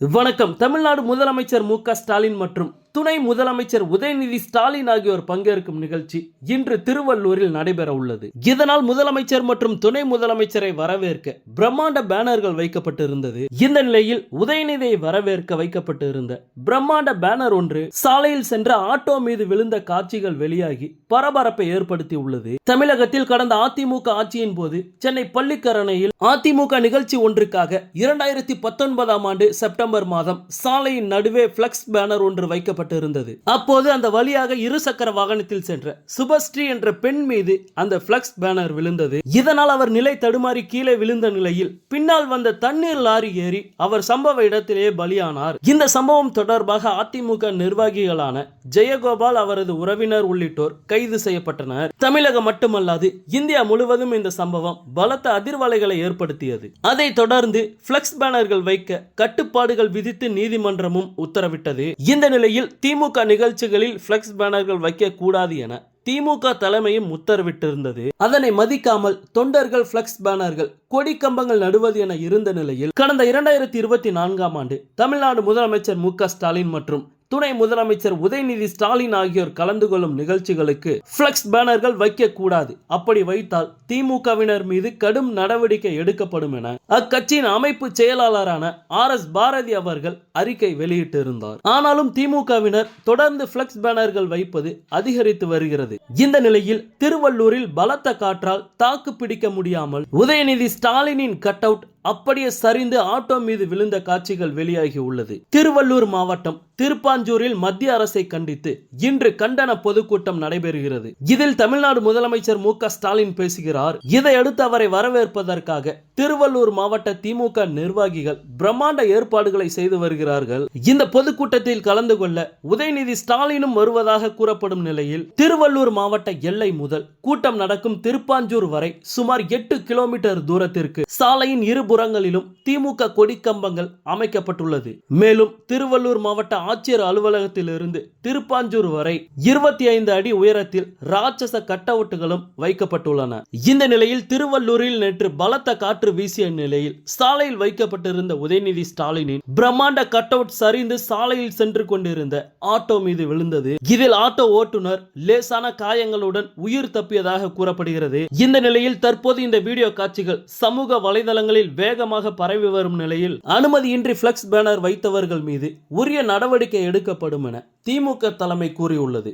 வணக்கம். தமிழ்நாடு முதலமைச்சர் மு க ஸ்டாலின் மற்றும் துணை முதலமைச்சர் உதயநிதி ஸ்டாலின் ஆகியோர் பங்கேற்கும் நிகழ்ச்சி இன்று திருவள்ளூரில் நடைபெற உள்ளது. இதனால் முதலமைச்சர் மற்றும் துணை முதலமைச்சரை வரவேற்க பிரம்மாண்ட பேனர்கள் வைக்கப்பட்டிருந்தது. இந்த நிலையில் உதயநிதியை வரவேற்க வைக்கப்பட்டிருந்த பிரம்மாண்ட பேனர் ஒன்று சாலையில் சென்ற ஆட்டோ மீது விழுந்த காட்சிகள் வெளியாகி பரபரப்பை ஏற்படுத்தி உள்ளது தமிழகத்தில் கடந்த அதிமுக ஆட்சியின் போது சென்னை பள்ளிக்கரணையில் அதிமுக நிகழ்ச்சி ஒன்றுக்காக இரண்டாயிரத்தி பத்தொன்பதாம் ஆண்டு செப்டம்பர் மாதம் சாலையின் நடுவே பிளக்ஸ் பேனர் ஒன்று இருந்தது. அப்போது அந்த வழியாக இருசக்கர வாகனத்தில் சென்ற சுபஸ்ரீ என்ற பெண் மீது அந்த பிளக்ஸ் பேனர் விழுந்தது. இதனால் அவர் நிலை தடுமாறி கீழே விழுந்த நிலையில் பின்னால் வந்த தண்ணீர் லாரி ஏறி அவர் சம்பவ இடத்திலேயே பலியானார். இந்த சம்பவம் தொடர்பாக அதிமுக நிர்வாகிகளான ஜெயகோபால் அவரது உறவினர் உள்ளிட்டோர் கைது செய்யப்பட்டனர். தமிழகம் மட்டுமல்லாது இந்தியா முழுவதும் இந்த சம்பவம் பலத்த அதிர்வலைகளை ஏற்படுத்தியது. அதைத் தொடர்ந்து பிளக்ஸ் பேனர்கள் வைக்க கட்டுப்பாடுகள் விதித்து நீதிமன்றமும் உத்தரவிட்டது. இந்த நிலையில் திமுக நிகழ்ச்சிகளில் பிளெக்ஸ் பேனர்கள் வைக்க கூடாது என திமுக தலைமையும் உத்தரவிட்டிருந்தது. அதனை மதிக்காமல் தொண்டர்கள் பிளக்ஸ் பேனர்கள் கொடி கம்பங்கள் நடுவது என இருந்த நிலையில் கடந்த இரண்டாயிரத்தி இருபத்தி நான்காம் ஆண்டு தமிழ்நாடு முதலமைச்சர் மு க ஸ்டாலின் மற்றும் துணை முதலமைச்சர் உதயநிதி ஸ்டாலின் ஆகியோர் கலந்து கொள்ளும் நிகழ்ச்சிகளுக்கு பிளக்ஸ் பேனர்கள் வைக்க கூடாது அப்படி வைத்தால் திமுகவினர் மீது கடும் நடவடிக்கை எடுக்கப்படும் என அக்கட்சியின் அமைப்பு செயலாளரான ஆர் எஸ் பாரதி அவர்கள் அறிக்கை வெளியிட்டிருந்தார். ஆனாலும் திமுகவினர் தொடர்ந்து பிளக்ஸ் பேனர்கள் வைப்பது அதிகரித்து வருகிறது. இந்த நிலையில் திருவள்ளூரில் பலத்த காற்றால் தாக்கு பிடிக்க முடியாமல் உதயநிதி ஸ்டாலினின் கட் அவுட் அப்படியே சரிந்து ஆட்டோ மீது விழுந்த காட்சிகள் வெளியாகி உள்ளது. திருவள்ளூர் மாவட்டம் திருப்பாஞ்சூரில் மத்திய அரசை கண்டித்து இன்று கண்டன பொதுக்கூட்டம் நடைபெறுகிறது. இதில் தமிழ்நாடு முதலமைச்சர் மு ஸ்டாலின் பேசுகிறார். இதையடுத்து அவரை வரவேற்பதற்காக திருவள்ளூர் மாவட்ட திமுக நிர்வாகிகள் பிரம்மாண்ட ஏற்பாடுகளை செய்து வருகிறார்கள். இந்த பொதுக்கூட்டத்தில் கலந்து கொள்ள உதயநிதி ஸ்டாலினும் வருவதாக கூறப்படும் நிலையில் திருவள்ளூர் மாவட்ட எல்லை முதல் கூட்டம் நடக்கும் திருப்பாஞ்சூர் வரை சுமார் எட்டு கிலோமீட்டர் தூரத்திற்கு சாலையின் இருபுறங்களிலும் திமுக கொடிக்கம்பங்கள் அமைக்கப்பட்டுள்ளது. மேலும் திருவள்ளூர் மாவட்ட ஆட்சியர் அலுவலகத்திலிருந்து திருப்பாஞ்சூர் வரை இருபத்தி ஐந்து அடி உயரத்தில் ராட்சச கட்டவுட்டுகளும் வைக்கப்பட்டுள்ளன. இந்த நிலையில் திருவள்ளூரில் நேற்று பலத்த காற்று வீசிய நிலையில் சாலையில் வைக்கப்பட்டிருந்த உதயநிதி ஸ்டாலினின் பிரம்மாண்ட கட்டவுட் சரிந்து சாலையில் சென்று கொண்டிருந்த ஆட்டோ மீது விழுந்தது. இதில் ஆட்டோ ஓட்டுநர் லேசான காயங்களுடன் உயிர் தப்பியதாக கூறப்படுகிறது. இந்த நிலையில் தற்போது இந்த வீடியோ காட்சிகள் சமூக வலைதளங்களில் வேகமாக பரவி வரும் நிலையில் அனுமதியின்றி பிளக்ஸ் பேனர் வைத்தவர்கள் மீது உரிய நடவடிக்கை எடுக்கப்படும் என திமுக தலைமை கூறியுள்ளது.